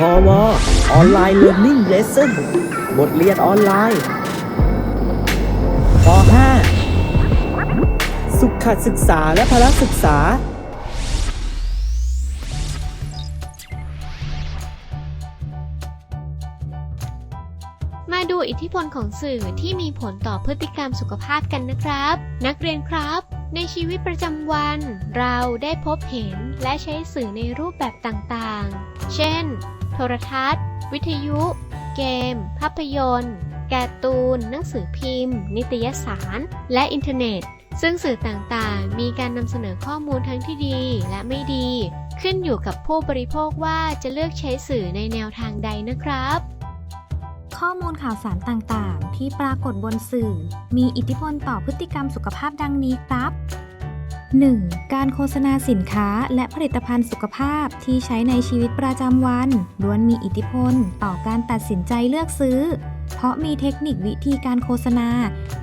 พอวออนไลน์เรียน i ิ g เลส s o n บทเรียนออนไลน์ป .5 สุขศึกษาและพละศึกษา มาดูอิทธิพลของสื่อที่มีผลต่อพฤติกรรมสุขภาพกันนะครับ นักเรียนครับในชีวิตประจำวัน เราได้พบเห็นและใช้สื่อในรูปแบบต่างๆ เช่น โทรทัศน์ วิทยุ เกม ภาพยนตร์ การ์ตูน หนังสือพิมพ์ นิตยสาร และอินเทอร์เน็ต ซึ่งสื่อต่างๆ มีการนำเสนอข้อมูลทั้งที่ดีและไม่ดี ขึ้นอยู่กับผู้บริโภคว่าจะเลือกใช้สื่อในแนวทางใดนะครับ ข้อมูลข่าวสารต่างๆ ที่ปรากฏบนสื่อ มีอิทธิพลต่อพฤติกรรมสุขภาพดังนี้ครับ 1. การโฆษณาสินค้าและผลิตภัณฑ์สุขภาพที่ใช้ในชีวิตประจำวันล้วนมีอิทธิพล ต่อการตัดสินใจเลือกซื้อ เพราะมีเทคนิควิธีการโฆษณา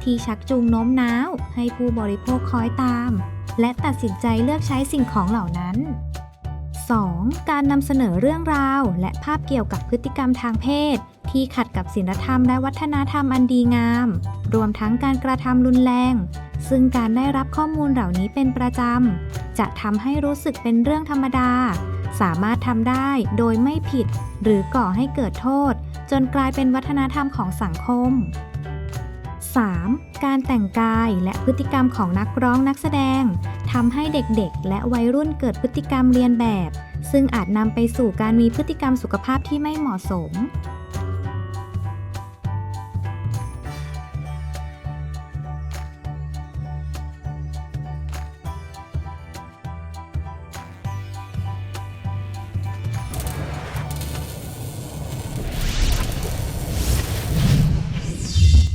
ที่ชักจูงโน้มน้าว ให้ผู้บริโภคคอยตาม และตัดสินใจเลือกใช้สิ่งของเหล่านั้น 2. การนำเสนอเรื่องราว และภาพเกี่ยวกับพฤติกรรมทางเพศ ที่ขัดกับศีลธรรมและวัฒนธรรมอันดีงาม รวมทั้งการกระทำรุนแรง ซึ่งการได้รับข้อมูลเหล่านี้เป็นประจำ จะทำให้รู้สึกเป็นเรื่องธรรมดา สามารถทำได้โดยไม่ผิด หรือก่อให้เกิดโทษ จนกลายเป็นวัฒนธรรมของสังคม 3. การแต่งกายและพฤติกรรมของนักร้องนักแสดงทำให้เด็กๆ และวัยรุ่นเกิดพฤติกรรมเรียนแบบ ซึ่งอาจนำไปสู่การมีพฤติกรรมสุขภาพที่ไม่เหมาะสม